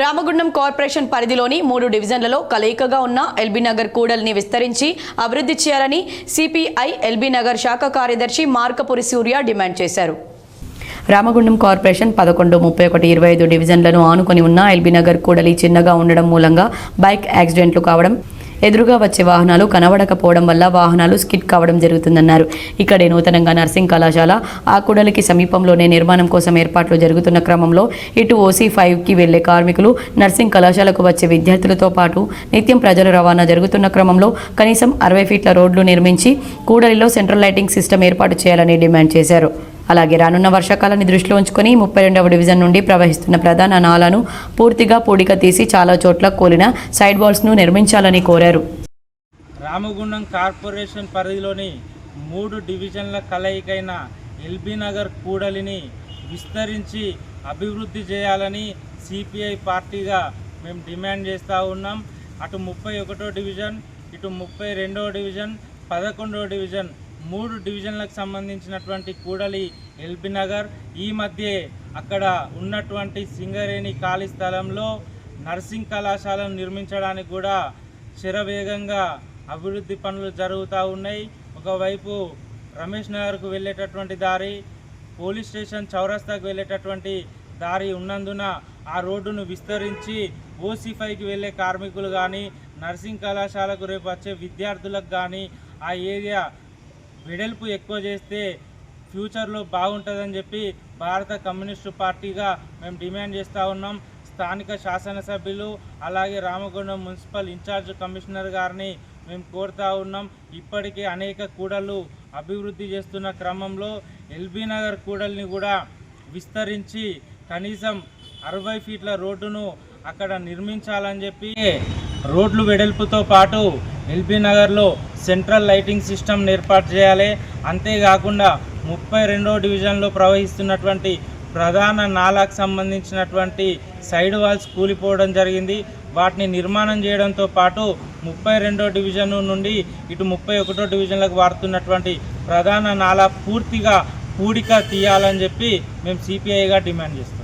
Ramagundam corporation పరిధిలోని మూడు డివిజన్లలో కలయికగా ఉన్న ఎల్బీ నగర్ కూడలిని విస్తరించి అభివృద్ధి చేయాలని సిపిఐ ఎల్బీ నగర్ శాఖ కార్యదర్శి మార్కపురి సూర్య డిమాండ్ చేశారు. రామగుండం కార్పొరేషన్ పదకొండు ముప్పై ఒకటి ఇరవై ఐదు డివిజన్లను ఆనుకొని ఉన్న ఎల్బీ నగర్ కూడలి చిన్నగా ఉండడం మూలంగా బైక్ యాక్సిడెంట్లు కావడం ఎదురుగా వచ్చే వాహనాలు కనబడకపోవడం వల్ల వాహనాలు స్కిట్ కావడం జరుగుతుందన్నారు. ఇక్కడే నూతనంగా నర్సింగ్ కళాశాల ఆ కూడలికి సమీపంలోనే నిర్మాణం కోసం ఏర్పాట్లు జరుగుతున్న క్రమంలో ఇటు ఓసీ ఫైవ్కి వెళ్ళే కార్మికులు నర్సింగ్ కళాశాలకు వచ్చే విద్యార్థులతో పాటు నిత్యం ప్రజల రవాణా జరుగుతున్న క్రమంలో కనీసం అరవై ఫీట్ల రోడ్లు నిర్మించి కూడలిలో సెంట్రల్ లైటింగ్ సిస్టమ్ ఏర్పాటు చేయాలని డిమాండ్ చేశారు. అలాగే రానున్న వర్షాకాలాన్ని దృష్టిలో ఉంచుకొని ముప్పై రెండవ డివిజన్ నుండి ప్రవహిస్తున్న ప్రధాన నాలను పూర్తిగా పూడిక తీసి చాలా చోట్ల కోలిన సైడ్ వాల్స్ను నిర్మించాలని కోరారు. రామగుండం కార్పొరేషన్ పరిధిలోని మూడు డివిజన్ల కలయికైన ఎల్బీ నగర్ కూడలిని విస్తరించి అభివృద్ధి చేయాలని సిపిఐ పార్టీగా మేము డిమాండ్ చేస్తూ ఉన్నాం. అటు ముప్పై ఒకటో డివిజన్ ఇటు ముప్పై రెండవ డివిజన్ పదకొండవ డివిజన్ మూడు డివిజన్లకు సంబంధించినటువంటి కూడలి ఎల్బీ నగర్ ఈ మధ్య అక్కడ ఉన్నటువంటి సింగరేణి ఖాళీ స్థలంలో నర్సింగ్ కళాశాలను నిర్మించడానికి కూడా శరవేగంగా అభివృద్ధి పనులు జరుగుతూ ఉన్నాయి. ఒకవైపు రమేష్ నగర్కు వెళ్ళేటటువంటి దారి పోలీస్ స్టేషన్ చౌరస్తాకు వెళ్ళేటటువంటి దారి ఉన్నందున ఆ రోడ్డును విస్తరించి ఓసీఫైకి వెళ్ళే కార్మికులు కానీ నర్సింగ్ కళాశాలకు రేపు వచ్చే విద్యార్థులకు కానీ ఆ ఏరియా వెడల్పు ఎక్కువ చేస్తే ఫ్యూచర్లో బాగుంటుందని చెప్పి భారత కమ్యూనిస్టు పార్టీగా మేము డిమాండ్ చేస్తూ ఉన్నాం. స్థానిక శాసనసభ్యులు అలాగే రామగుండం మున్సిపల్ ఇన్ఛార్జ్ కమిషనర్ గారిని మేము కోరుతా ఉన్నాం. ఇప్పటికే అనేక కూడళ్ళు అభివృద్ధి చేస్తున్న క్రమంలో ఎల్బీ నగర్ కూడల్ని కూడా విస్తరించి కనీసం అరవై ఫీట్ల రోడ్డును అక్కడ నిర్మించాలని చెప్పి రోడ్లు వెడల్పుతో పాటు ఎల్బీ నగర్లో సెంట్రల్ లైటింగ్ సిస్టమ్ ఏర్పాటు చేయాలి. అంతేకాకుండా ముప్పై రెండో డివిజన్లో ప్రవహిస్తున్నటువంటి ప్రధాన నాలాకు సంబంధించినటువంటి సైడ్ వాల్స్ కూలిపోవడం జరిగింది. వాటిని నిర్మాణం చేయడంతో పాటు ముప్పై రెండో డివిజన్ నుండి ఇటు ముప్పై ఒకటో డివిజన్లకు వాడుతున్నటువంటి ప్రధాన నాలా పూర్తిగా పూడిక తీయాలని చెప్పి మేము సిపిఐగా డిమాండ్ చేస్తున్నాం.